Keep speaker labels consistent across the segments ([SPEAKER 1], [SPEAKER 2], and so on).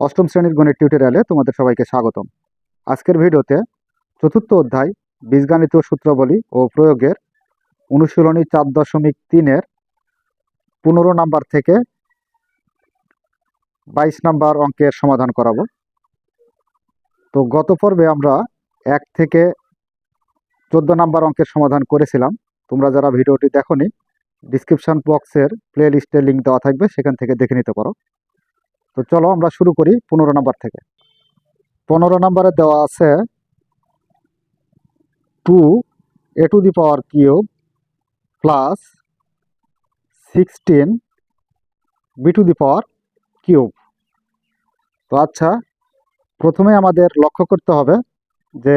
[SPEAKER 1] অষ্টম শ্রেণির গণিত টিউটোরিয়ালে তোমাদের সবাইকে স্বাগতম। আজকের ভিডিওতে চতুর্থ অধ্যায় বীজগাণিত সূত্রাবলী ও প্রয়োগের অনুশীলনী চার দশমিক তিনের পনেরো নাম্বার থেকে বাইশ নাম্বার অঙ্কের সমাধান করাবো। তো গত পর্বে আমরা এক থেকে চোদ্দ নাম্বার অঙ্কের সমাধান করেছিলাম। তোমরা যারা ভিডিওটি দেখোনি ডিসক্রিপশন বক্সের প্লে লিস্টের লিঙ্ক দেওয়া থাকবে, সেখান থেকে দেখে নিতে পারো। তো চলো আমরা শুরু করি পনেরো নাম্বার থেকে। পনেরো নাম্বারে দেওয়া আছে two, a to the power cube plus sixteen b to the power cube. তো আচ্ছা প্রথমে আমাদের লক্ষ্য করতে হবে যে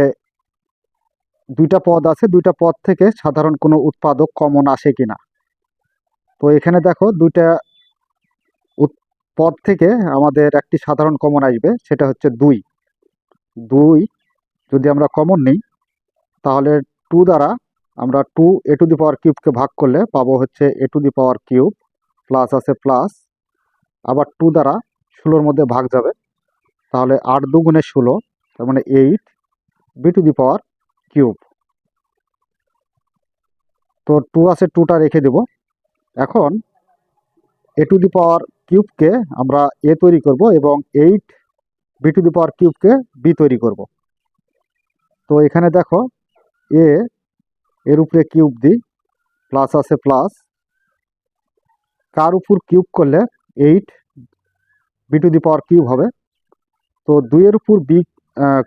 [SPEAKER 1] দুইটা পদ আছে, দুইটা পদ থেকে সাধারণ কোনো উৎপাদক কমন আসে কিনা। তো এখানে দেখো দুইটা পদ থেকে আমাদের একটি সাধারণ কমন আসবে, সেটা হচ্ছে দুই। দুই যদি আমরা কমন নিই, তাহলে টু দ্বারা আমরা two A to the power কিউবকে ভাগ করলে পাবো হচ্ছে a to the power cube plus আছে প্লাস আবার টু দ্বারা ষোলোর মধ্যে ভাগ যাবে, তাহলে আট দুগুণে ষোলো, তার মানে eight b to the power cube তো টু আছে টুটা রেখে দেব। এখন এ টু দি পাওয়ার কিউবকে আমরা এ তৈরি করব এবং eight b to the power কিউবকে b তৈরি করব। তো এখানে দেখো, এ এর উপরে কিউব দিই প্লাস আছে প্লাস। কার উপর কিউব করলে eight b to the power cube হবে? তো দুইয়ের উপর বি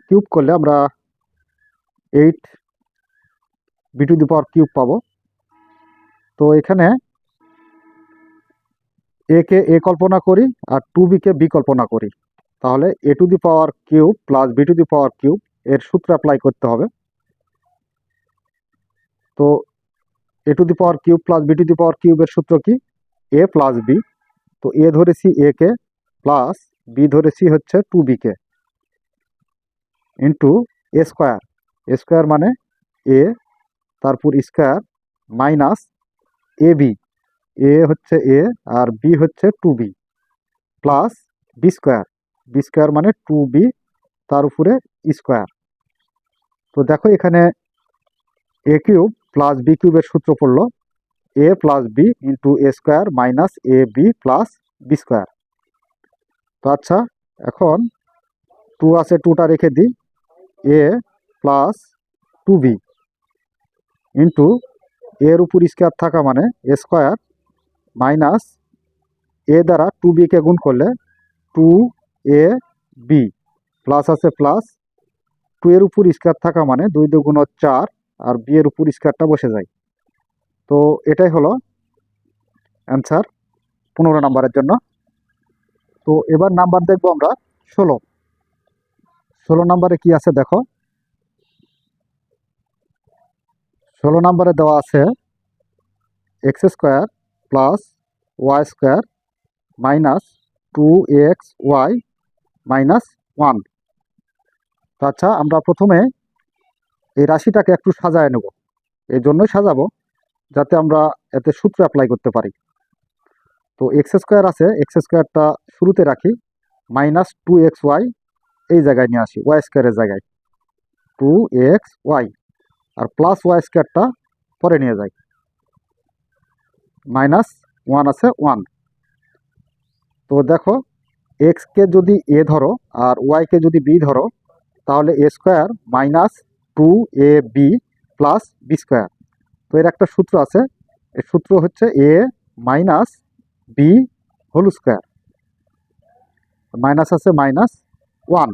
[SPEAKER 1] কিউব করলে আমরা eight b to the power cube পাবো। তো এখানে এ কে এ কল্পনা করি আর টু বিকে বি কল্পনা করি। তাহলে a to the power cube plus b to the power cube এর সূত্র অ্যাপ্লাই করতে হবে। তো a to the power cube plus b to the power কিউবের সূত্র কি? এ প্লাস বি তো এ ধরেছি এ কে প্লাস বি ধরেছি হচ্ছে two bike into a square a square মানে এ তারপর square minus a b a হচ্ছে এ আর বি হচ্ছে two b plus b square. B square মানে টু বি তার উপরে স্কোয়ার। তো দেখো এখানে এ কিউব প্লাস বি কিউবের সূত্র পড়ল। A plus b into a square minus a b plus b square. তো আচ্ছা এখন টু আছে টুটা রেখে দিই। A plus two b into এর উপর স্কোয়ার থাকা মানে এ স্কোয়ার মাইনাস এ দ্বারা টু বিকে গুণ করলে টু এ বি প্লাস আছে প্লাস টু এর উপর স্কোয়ার থাকা মানে দুই দুগুণ চার আর বি এর উপর স্কোয়ারটা বসে যায়। তো এটাই হলো অ্যান্সার পনেরো নাম্বারের জন্য। তো এবার নাম্বার দেখব আমরা ষোলো। ষোলো নাম্বারে কি আছে দেখো? ষোলো নাম্বারে দেওয়া আছে x square plus y square minus two x y minus one. আচ্ছা আমরা প্রথমে এই রাশিটাকে একটু সাজায় নেব। এই জন্যই সাজাবো, যাতে আমরা এতে সূত্র অ্যাপ্লাই করতে পারি। তো এক্স স্কোয়ার আছে, এক্স স্কোয়ারটা শুরুতে রাখি, মাইনাস টু এক্স ওয়াই এই জায়গায় নিয়ে আসি, ওয়াই স্কোয়ারের জায়গায়। টু এক্স ওয়াই, আর প্লাস ওয়াই স্কোয়ারটা পরে নিয়ে যাই। মাইনাস ওয়ান আছে ওয়ান। তো দেখো এক্সকে যদি এ ধরো আর ওয়াইকে যদি বি ধরো, তাহলে a square minus two a b plus b square তো এর একটা সূত্র আছে এর সূত্র হচ্ছে a minus b whole square minus আছে মাইনাস ওয়ান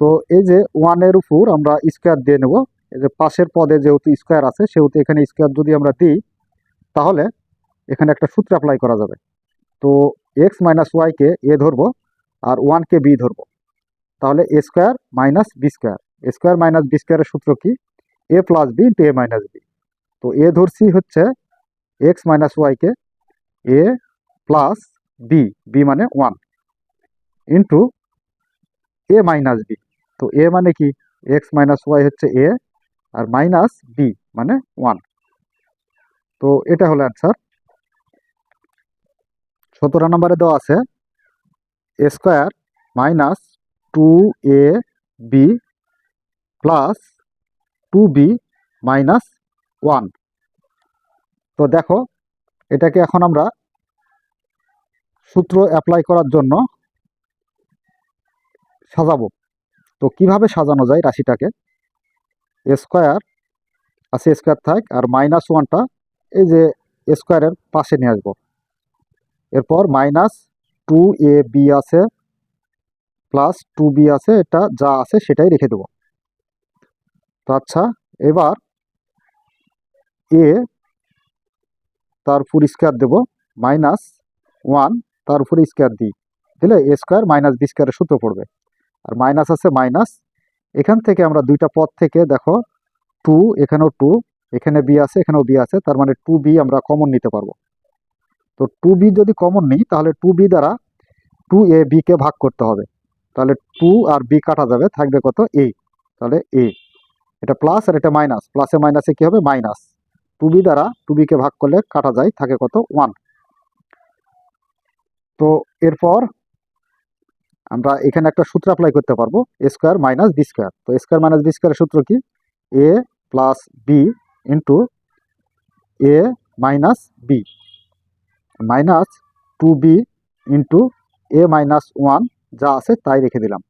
[SPEAKER 1] তো এই যে ওয়ানের উপর আমরা স্কোয়ার দিয়ে নেব, এই যে পাশের পদে যেহেতু স্কোয়ার আছে, সেহেতু এখানে স্কোয়ার যদি আমরা দিই, তাহলে এখানে একটা সূত্র অ্যাপ্লাই করা যাবে। তো এক্স মাইনাস ওয়াইকে এ ধরবো আর ওয়ানকে বি ধরবো। তাহলে a square minus b square a square minus b স্কোয়ারের সূত্র কি? A plus b into a minus b তো এ ধরছি হচ্ছে এক্স মাইনাস ওয়াইকে এ প্লাস বি বি মানে one into a minus b তো এ মানে কি? এক্স মাইনাস ওয়াই হচ্ছে এ আর মাইনাস বি মানে ওয়ান তো এটা হলো অ্যান্সার সতেরো নম্বরে দেওয়া আছে square minus two a b plus two b minus one তো দেখো, এটাকে এখন আমরা সূত্র অ্যাপ্লাই করার জন্য সাজাবো। তো কীভাবে সাজানো যায় রাশিটাকে? স্কোয়ার আছে স্কোয়ার থাক, আর মাইনাস ওয়ানটা এই যে স্কোয়ারের পাশে নিয়ে আসব। এরপর মাইনাস টু এ বি আছে প্লাস টু বি আছে, এটা যা আছে সেটাই রেখে দেবো। তো আচ্ছা এবার এ তার উপর স্কোয়ার দেবো, মাইনাস ওয়ান তার উপরে স্কোয়ার দিই। দিলে এ স্কোয়ার মাইনাস বি স্কোয়ারের সূত্র পড়বে। আর মাইনাস আছে মাইনাস, এখান থেকে আমরা দুইটা পদ থেকে দেখো, টু, এখানেও টু, এখানে বি আছে, এখানেও বি আছে, তার মানে টু বি আমরা কমন নিতে পারব। তো টু বি যদি কমন নিই, তাহলে টু বি দ্বারা টু এ বিকে ভাগ করতে হবে। তাহলে টু আর বি কাটা যাবে, থাকবে কত এ তাহলে এ এটা প্লাস আর এটা মাইনাস প্লাসে মাইনাসে কি হবে? মাইনাস টু বি দ্বারা টু বিকে ভাগ করলে কাটা যায়, থাকে কত? ওয়ান তো এরপর আমরা এখানে একটা সূত্র অ্যাপ্লাই করতে পারব a square minus b square তো এ স্কোয়ার মাইনাস বি স্কোয়ারের সূত্র কি? A plus b into a minus b minus two b into a minus one যা আছে তাই রেখে দিলাম।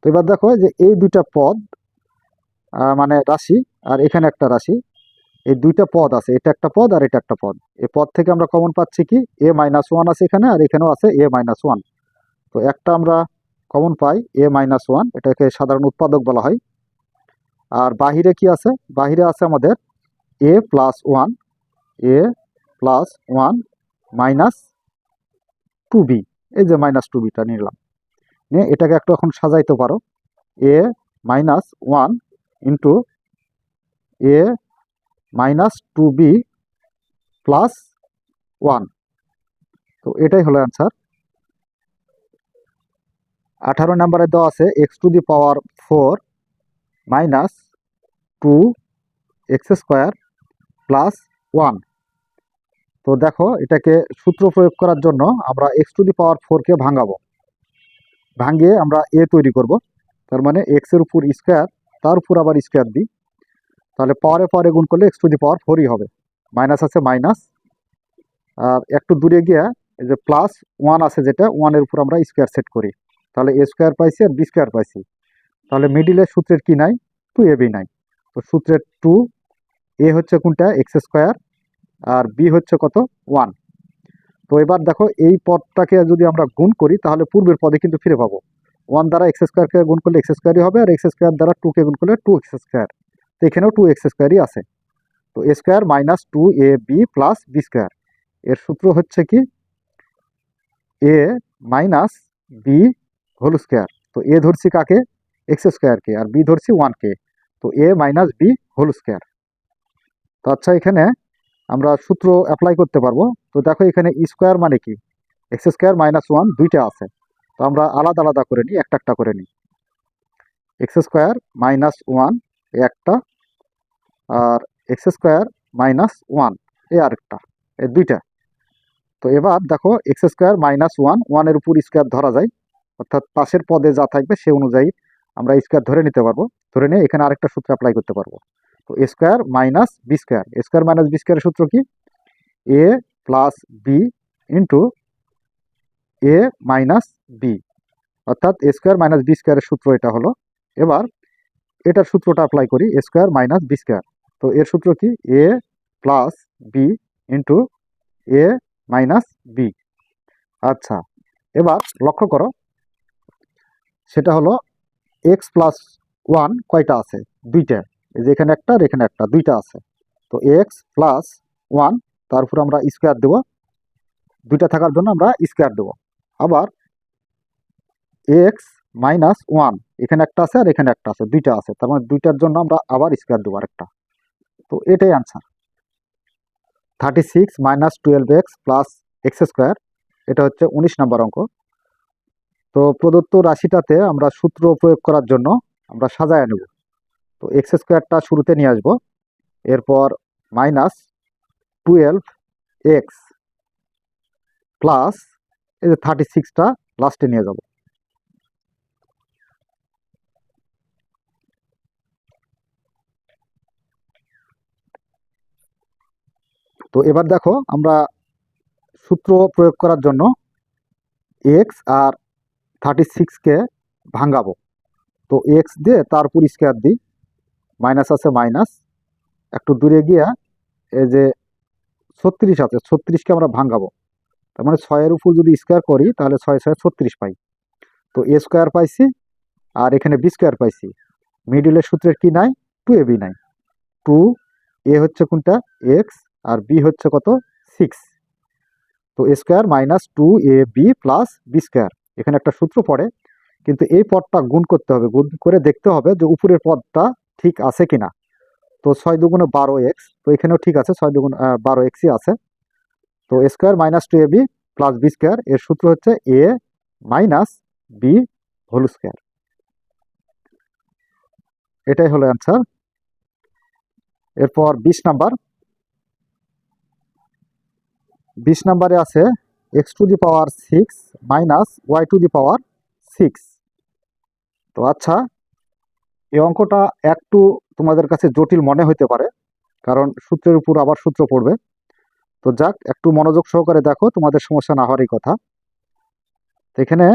[SPEAKER 1] তো এবার দেখো যে এই দুইটা পদ মানে রাশি আর এখানে একটা রাশি, এই দুইটা পদ আছে, এটা একটা পদ আর এটা একটা পদ। এই পদ থেকে আমরা কমন পাচ্ছি কি? এ মাইনাস ওয়ান আছে এখানে আর এখানেও আছে এ মাইনাস ওয়ান। তো একটা আমরা কমন পাই এ মাইনাস ওয়ান, এটাকে সাধারণ উৎপাদক বলা হয়। আর বাহিরে কি আছে? বাহিরে আছে আমাদের a plus one, a plus one minus two b এই যে মাইনাস টু বিটা নিলাম। নিয়ে এটাকে একটু এখন সাজাইতে পারো। A minus one into a minus two b plus one তো এটাই হলো অ্যান্সার আঠারো নম্বরে দেওয়া আছে x to the power four minus two x square plus one তো দেখো, এটাকে সূত্র প্রয়োগ করার জন্য আমরা এক্স টু দি পাওয়ার ফোরকে ভাঙাবো। ভাঙিয়ে আমরা এ তৈরি করব। তার মানে এক্সের উপর স্কোয়ার তার উপর আবার স্কোয়ার দিই। তাহলে পাওয়ারে পাওয়ারে গুণ করলে এক্স টু দি পাওয়ার ফোরই হবে। মাইনাস আছে মাইনাস আর একটু দূরে গিয়ে এই যে প্লাস ওয়ান আছে যেটা ওয়ানের উপর আমরা স্কোয়ার সেট করি। তাহলে এ স্কোয়ার পাইছি আর বি স্কোয়ার পাইছি। তাহলে মিডিলের সূত্রের কি নাই? টু এ বি নাই। তো সূত্রের টু এ হচ্ছে কোনটা? এক্স স্কোয়ার আর বি হচ্ছে কত? ওয়ান তো এবার দেখো, এই পদটাকে যদি আমরা গুণ করি, তাহলে পূর্বের পদে কিন্তু ফিরে পাবো। ওয়ান দ্বারা এক্স স্কোয়ারকে গুণ করলে এক্স স্কোয়ারই হবে, আর এক্স স্কোয়ার দ্বারা টুকে গুণ করলে টু এক্স স্কোয়ার তো এখানেও টু এক্স স্কোয়ারই আছে। তো a square minus two a b plus b square এর সূত্র হচ্ছে কি? A minus b whole square তো এ ধরছি কাকে? এক্স স্কোয়ারকে আর বি ধরছি ওয়ানকে তো a minus b whole square তো আচ্ছা এখানে আমরা সূত্র অ্যাপ্লাই করতে পারব। তো দেখো এখানে স্কোয়ার মানে কি? এক্স স্কোয়ার মাইনাস ওয়ান দুইটা আছে। তো আমরা আলাদা আলাদা করে নিই, একটা একটা করে নিই। এক্স স্কোয়ার মাইনাস ওয়ান একটা, আর এক্স স্কোয়ার মাইনাস ওয়ান এ আরেকটা, এ দুইটা। তো এবার দেখো এক্স স্কোয়ার মাইনাস ওয়ান ওয়ানের উপর স্কোয়ার ধরা যায়। অর্থাৎ পাশের পদে যা থাকবে সে অনুযায়ী আমরা স্কোয়ার ধরে নিতে পারব। ধরে নিয়ে এখানে আরেকটা সূত্র অ্যাপ্লাই করতে পারব। Square minus b square. Square minus b স্কোয়ারের সূত্র কি? A plus b into a minus b. অর্থাৎ স্কোয়ার মাইনাস বি স্কোয়ারের সূত্র এটা হলো। এবার এটার সূত্রটা অ্যাপ্লাই করি, স্কোয়ার মাইনাস বি স্কোয়ার। তো এর সূত্র কি? A plus b into a minus b. আচ্ছা এবার লক্ষ্য করো, সেটা হলো এক্স প্লাস ওয়ান কয়টা আছে? দুইটা। যে এখানে একটা আর এখানে একটা, দুইটা আছে। তো এক্স প্লাস ওয়ান তার উপর আমরা স্কোয়ার দেবো। দুইটা থাকার জন্য আমরা স্কোয়ার দেবো। আবার এক্স মাইনাস ওয়ান এখানে একটা আছে আর এখানে একটা আছে, দুইটা আছে। তার মানে দুইটার জন্য আমরা আবার স্কোয়ার দেবো আরেকটা। তো এটাই answer thirty six minus twelve x plus x square এটা হচ্ছে উনিশ নম্বর অঙ্ক। তো প্রদত্ত রাশিটাতে আমরা সূত্র প্রয়োগ করার জন্য আমরা সাজায় নেব। তো এক্স স্কোয়ারটা শুরুতে নিয়ে আসব। এরপর মাইনাস টুয়েলভ এক্স প্লাস এই যে থার্টি সিক্সটা লাস্টে নিয়ে যাব। তো এবার দেখো আমরা সূত্র প্রয়োগ করার জন্য এক্স আর থার্টি সিক্সকে ভাঙ্গাবো তো এক্স দিয়ে তারপর স্কোয়ার দিই। মাইনাস আছে মাইনাস। একটু দূরে গিয়া এই যে ছত্রিশ আছে, ছত্রিশকে আমরা ভাঙাবো তার মানে ছয়ের উপর যদি স্কোয়ার করি, তাহলে ছয় ছয় ছত্রিশ পাই। তো এ স্কোয়ার পাইছি, আর এখানে বি স্কোয়ার পাইছি। মিডিলের সূত্রের কি নাই? টু এ বি নাই। টু এ হচ্ছে কোনটা? এক্স আর বি হচ্ছে কত? সিক্স তো a square minus two a b plus b square এখানে একটা সূত্র পড়ে, কিন্তু এই পদটা গুণ করতে হবে। গুণ করে দেখতে হবে যে উপরের পদটা ঠিক আছে কিনা? তো ছয় দুগুণে বারো এক্স, তো এখানেও ঠিক আছে, ছয় দুগুণ বারো এক্সই আছে। তো square minus two a b plus b square, এর সূত্র হচ্ছে a minus b whole square. এটাই হলো অ্যান্সার। এরপর বিশ নাম্বার। বিশ নাম্বারে আছে x to the power six minus y to the power six. তো আচ্ছা এই অঙ্কটা একটু তোমাদের কাছে জটিল মনে হতে পারে, কারণ সূত্রের উপর আবার সূত্র পড়বে। তো যাক, একটু মনোযোগ সহকারে দেখো, তোমাদের সমস্যা না হওয়ারই কথা। তো এখানে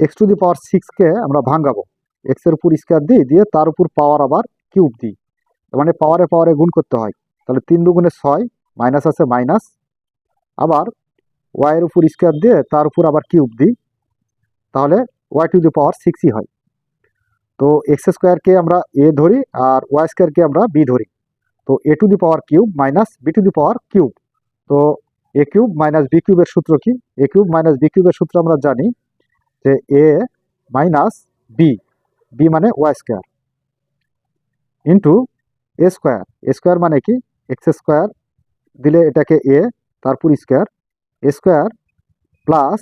[SPEAKER 1] এক্স টু দি পাওয়ার সিক্সকে আমরা ভাঙাবো এক্সের উপর স্কোয়ার দিই দিয়ে তার উপর পাওয়ার আবার কিউব দিই। মানে পাওয়ারে পাওয়ারে গুণ করতে হয়। তাহলে তিন দুগুণে ছয় মাইনাস আছে মাইনাস আবার ওয়াই এর উপর স্কোয়ার দিয়ে তার উপর আবার কিউব দিই। তাহলে ওয়াই টু দি পাওয়ার সিক্সই হয়। তো এক্স স্কোয়ারকে আমরা এ ধরি আর ওয়াই স্কোয়ারকে আমরা বি ধরি। তো a to the power cube minus b to the power cube তো এ কিউব মাইনাস বি কিউবের সূত্র কি? এ কিউব মাইনাস বি কিউবের সূত্র আমরা জানি যে এ মাইনাস বি বি মানে y square into a square a square মানে কি? এক্স স্কোয়ার দিলে এটাকে এ তারপর square a square plus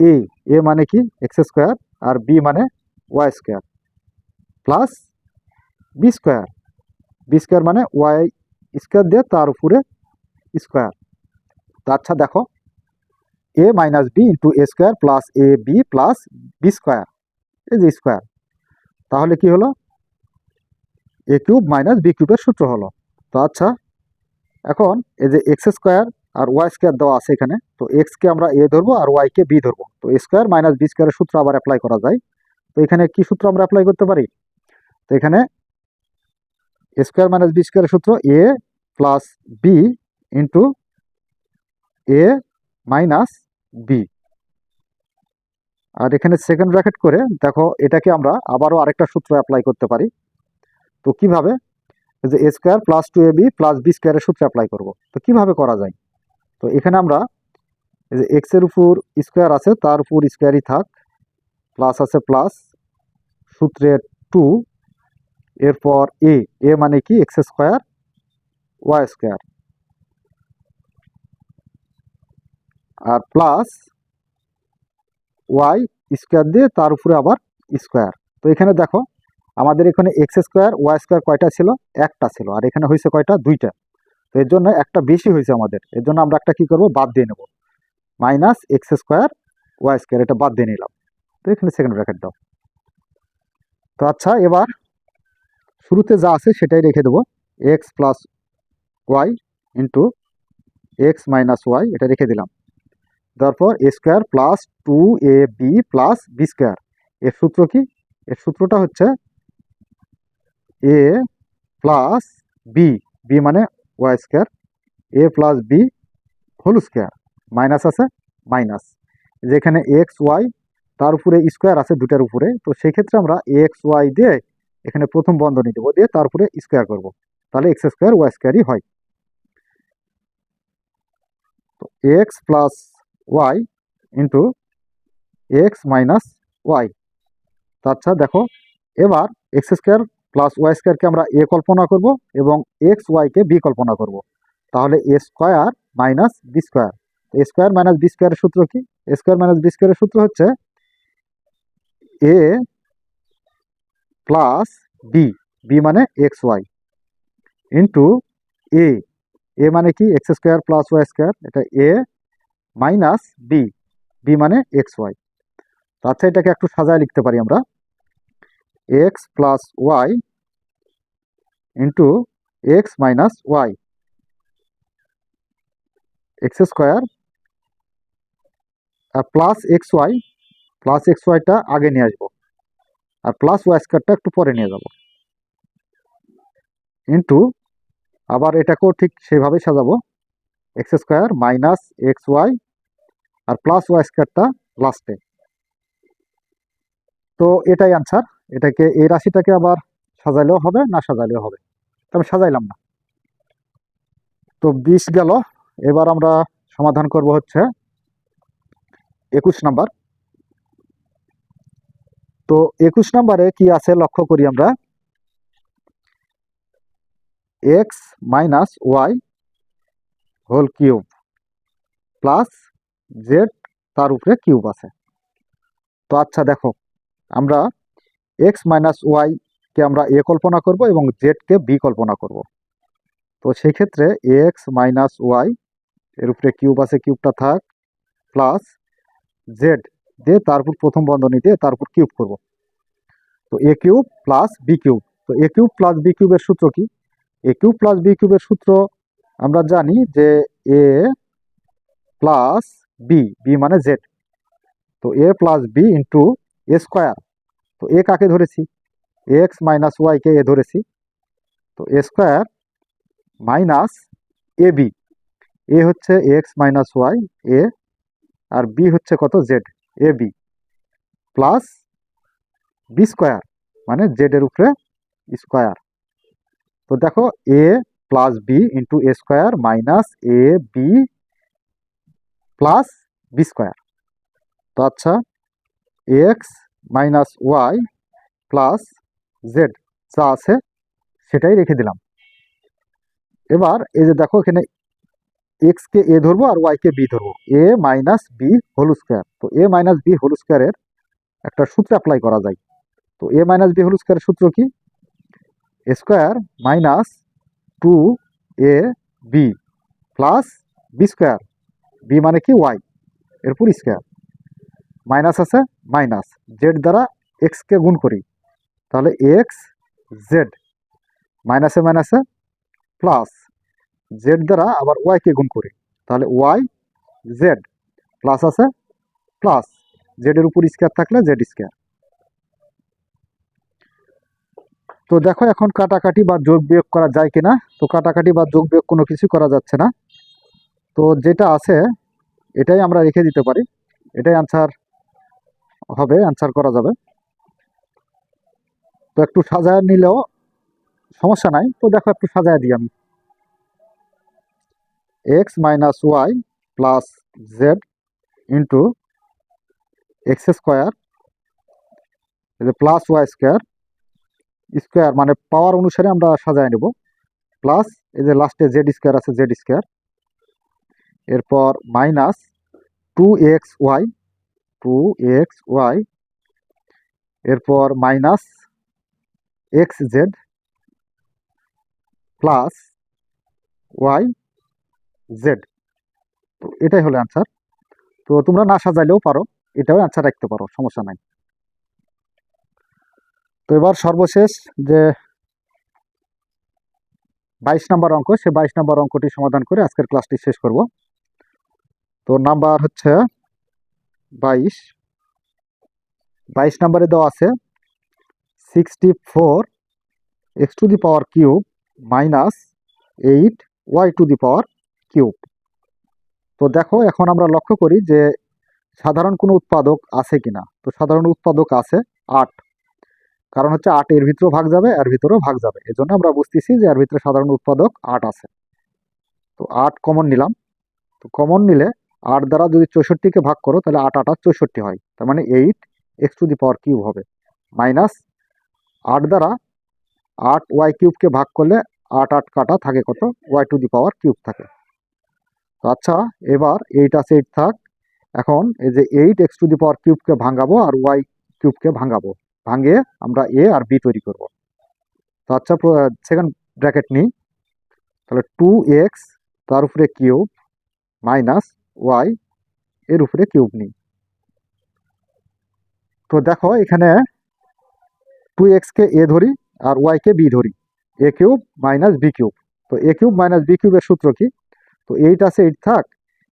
[SPEAKER 1] a a মানে কি? এক্স স্কোয়ার আর বি মানে y square plus b square b square মানে ওয়াই স্কোয়ার দিয়ে তার উপরে স্কোয়ার তো আচ্ছা দেখো a minus b into a square plus a b plus b square এই যে স্কোয়ার তাহলে কি হলো? এ কিউব মাইনাস বি কিউবের সূত্র হলো। তো আচ্ছা এখন এই যে এক্স স্কোয়ার আর ওয়াই স্কোয়ার দেওয়া আছে এখানে, তো এক্সকে আমরা এ ধরবো আর ওয়াইকে বি ধরবো। তো স্কোয়ার মাইনাস বি স্কোয়ারের সূত্র আবার অ্যাপ্লাই করা যায়। তো এখানে কি সূত্র আমরা অ্যাপ্লাই করতে পারি? তো এখানে স্কোয়ার মাইনাস বি স্কোয়ারের সূত্র a plus b into a minus b. আর এখানে সেকেন্ড ব্র্যাকেট করে দেখো এটাকে আমরা আবারও আরেকটা সূত্র অ্যাপ্লাই করতে পারি। তো কীভাবে? যে a square plus two a b plus b স্কোয়ারের সূত্র অ্যাপ্লাই করব। তো কীভাবে করা যায়? তো এখানে আমরা যে এক্সের উপর স্কোয়ার আছে, তার উপর স্কোয়ারই থাক, প্লাস আছে প্লাস সূত্রের টু এরপর এ এ মানে কি? এক্স স্কোয়ার ওয়াই স্কোয়ার আর প্লাস ওয়াই স্কোয়ার দিয়ে তার উপরে আবার স্কোয়ার তো এখানে দেখো, আমাদের এখানে এক্স স্কোয়ার ওয়াই স্কোয়ার কয়টা ছিল? একটা ছিল। আর এখানে হয়েছে কয়টা? দুইটা। তো এর জন্য একটা বেশি হয়েছে আমাদের। এর জন্য আমরা একটা কি করব? বাদ দিয়ে নেব। Minus x square y square এটা বাদ দিয়ে নিলাম। তো এখানে সেকেন্ড ব্র্যাকেট দাও। তো আচ্ছা এবার শুরুতে যা আছে সেটাই রেখে দেবো। X plus y into x minus y এটা রেখে দিলাম। তারপর a square plus two a b plus b square এর সূত্র কি? এর সূত্রটা হচ্ছে এ প্লাস বি বি মানে y square a plus b whole square minus আছে মাইনাস যেখানে এক্স ওয়াই তার উপরে স্কোয়ার আছে দুটার উপরে, তো সেই ক্ষেত্রে আমরা এক্স ওয়াই দিয়ে এখানে প্রথম বন্ধনী দেবো দিয়ে তারপরে স্কোয়ার করব। তাহলে এক্স স্কোয়ার ওয়াই স্কোয়ারই হয়। তো x plus y into x minus y আচ্ছা দেখো, এবার এক্স স্কোয়ার প্লাস ওয়াই স্কোয়ারকে আমরা এ কল্পনা করব এবং এক্স ওয়াইকে বি কল্পনা করব। তাহলে a square minus b square a square minus b স্কোয়ারের সূত্র কি? স্কোয়ার মাইনাস বি স্কোয়ারের সূত্র হচ্ছে এ প্লাস বি বি মানে x y into a a মানে কি? X square plus y square এটা এ মাইনাস বি বি মানে এক্স ওয়াই আচ্ছা এটাকে একটু সাজায় লিখতে পারি আমরা। X plus y into x minus y x square plus x y plus x ওয়াইটা আগে নিয়ে আসব। আর প্লাস ওয়াই স্কোয়ারটা একটু পরে নিয়ে যাব। ইন্টু আবার এটাকেও ঠিক সেভাবেই সাজাবো। X square minus x y আর প্লাস ওয়াই স্কোয়ারটা লাস্টে তো এটাই আনসার এটাকে, এই রাশিটাকে আবার সাজাইলেও হবে, না সাজাইলেও হবে। তো আমি সাজাইলাম না। তো বিশ গেল। এবার আমরা সমাধান করব হচ্ছে একুশ নাম্বার। তো একুশ নাম্বারে কি আছে লক্ষ্য করি আমরা? X minus y whole cube plus z তার উপরে কিউব আছে। তো আচ্ছা দেখো, আমরা এক্স মাইনাস ওয়াইকে আমরা এ কল্পনা করব এবং জেডকে বি কল্পনা করব। তো সেই ক্ষেত্রে এক্স মাইনাস ওয়াই এর উপরে কিউব আছে কিউবটা থাক প্লাস জেড দিয়ে তারপর প্রথম বন্ধনী দিয়ে তারপর কিউব করব। তো a cube plus b cube. তো এ কিউব প্লাস বি কিউবের সূত্র কি? এ কিউব প্লাস বি কিউবের সূত্র আমরা জানি যে এ প্লাস বি বি মানে জেড। তো a plus b into a square. তো এ কাকে ধরেছি? এক্স মাইনাস ওয়াইকে এ ধরেছি। তো A square minus A B. A হচ্ছে এক্স মাইনাস ওয়াই এ, আর বি হচ্ছে কত? Z. A B plus B square মানে জেড এর উপরে স্কোয়ার। তো দেখো, A plus B into A square minus A B plus B square. তো আচ্ছা X minus Y plus Z যা আছে সেটাই রেখে দিলাম। এবার এই যে দেখো, এখানে এক্স কে এ ধরবো আর ওয়াই কে বি ধরবো। A minus B whole square তো এ মাইনাস বি হোল স্কোয়ারের একটা সূত্র অ্যাপ্লাই করা যায়। তো এ মাইনাস বি হোল স্কোয়ারের সূত্র কি? Square minus two A B plus B square B মানে কি? ওয়াই এরপর স্কোয়ার মাইনাস আছে মাইনাস জেড দ্বারা এক্সকে গুণ করি। তাহলে এক্স জেড মাইনাসে মাইনাসে প্লাস জেড দ্বারা আবার ওয়াইকে গুণ করি। তাহলে ওয়াই জেড প্লাস আছে প্লাস জেডের উপর স্কোয়ার থাকলে জেড স্কোয়ার তো দেখো এখন কাটাকাটি বা যোগ বিয়োগ করা যায় কিনা? তো কাটাকাটি বা যোগ বিয়োগ কোনো কিছু করা যাচ্ছে না। তো যেটা আছে, এটাই আমরা রেখে দিতে পারি। এটাই আনসার হবে আনসার করা যাবে। তো একটু সাজায় নিলেও সমস্যা নাই। তো দেখো একটু সাজায় দিই আমি। X minus Y plus Z into X square plus Y square square মানে পাওয়ার অনুসারে আমরা সাজায় নেব। প্লাস এই যে লাস্টে জেড স্কোয়ার আছে জেড স্কোয়ার এরপর minus two X Y two X Y এরপর minus X Z plus Y Z তো এটাই হলো অ্যান্সার তো তোমরা না সাজাইলেও পারো, এটাও অ্যান্সার রাখতে পারো, সমস্যা নাই। তো এবার সর্বশেষ যে বাইশ নাম্বার অঙ্ক, সে বাইশ নাম্বার অঙ্কটি সমাধান করে আজকের ক্লাসটি শেষ করব। তো নাম্বার হচ্ছে বাইশ। বাইশ নাম্বারে দেওয়া আছে sixty four X to the power cube minus eight Y to the power cube. তো দেখো, এখন আমরা লক্ষ্য করি যে সাধারণ কোনো উৎপাদক আছে কিনা। তো সাধারণ উৎপাদক আছে আট। কারণ হচ্ছে আট এর ভিতরেও ভাগ যাবে, এর ভিতরেও ভাগ যাবে। এই জন্য আমরা বুঝতেছি যে এর ভিতরে সাধারণ উৎপাদক আট আছে। তো আট কমন নিলাম। তো কমন নিলে আট দ্বারা যদি চৌষট্টিকে ভাগ করো, তাহলে আট আট চৌষট্টি হয়। তার মানে eight X to the power cube হবে। মাইনাস আট দ্বারা আট ওয়াই কিউবকে ভাগ করলে আট আট কাটা থাকে কত? Y to the power cube থাকে। তো আচ্ছা এবার এইট আছে এইট থাক। এখন এই যে eight X to the power কিউবকে ভাঙাবো আর ওয়াই কিউবকে ভাঙাবো। ভাঙিয়ে আমরা এ আর বি তৈরি করব। তো আচ্ছা সেকেন্ড ব্র্যাকেট নিই। তাহলে টু এক্স তার উপরে কিউব মাইনাস ওয়াই এর উপরে কিউব নিই। তো দেখো এখানে টু এক্সকে এ ধরি আর ওয়াইকে বি ধরি। A cube minus B cube তো এ কিউব মাইনাস বি কিউবের সূত্র কি? তো এইট আছে এইট থাক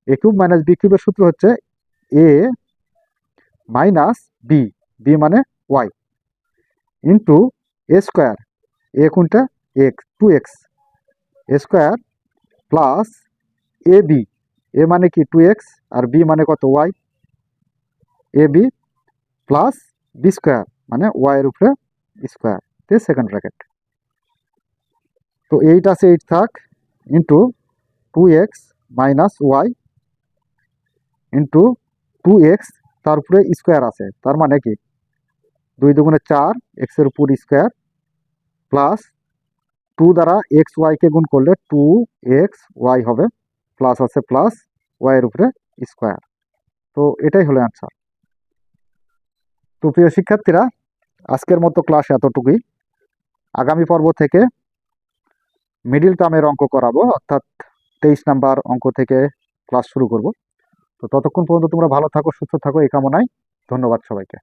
[SPEAKER 1] এ কিউব মাইনাস বি কিউবের সূত্র হচ্ছে এ মাইনাস বি বি মানে Y into A square A কোনটা? X two X A square plus A B A মানে কি? টু এক্স আর বি মানে কত? Y A B plus B square মানে ওয়াইয়ের উপরে স্কোয়ার সেকেন্ড ব্র্যাকেট তো এইট আছে এইট থাক into two X minus Y into two X তার উপরে স্কোয়ার আছে। তার মানে কি? দুই দুগুণে চার এক্সের উপর স্কোয়ার প্লাস টু দ্বারা এক্স ওয়াইকে গুণ করলে টু এক্স ওয়াই হবে। প্লাস আছে প্লাস ওয়াইয়ের উপরে স্কোয়ার তো এটাই হলো অ্যান্সার তো প্রিয় শিক্ষার্থীরা, আজকের মতো ক্লাস এতটুকুই। আগামী পর্ব থেকে মিডিল টার্মের অঙ্ক করাবো, অর্থাৎ তেইশ নাম্বার অঙ্ক থেকে ক্লাস শুরু করব। তো ততক্ষণ পর্যন্ত তোমরা ভালো থাকো, সুস্থ থাকো, এই কামনায় ধন্যবাদ সবাইকে।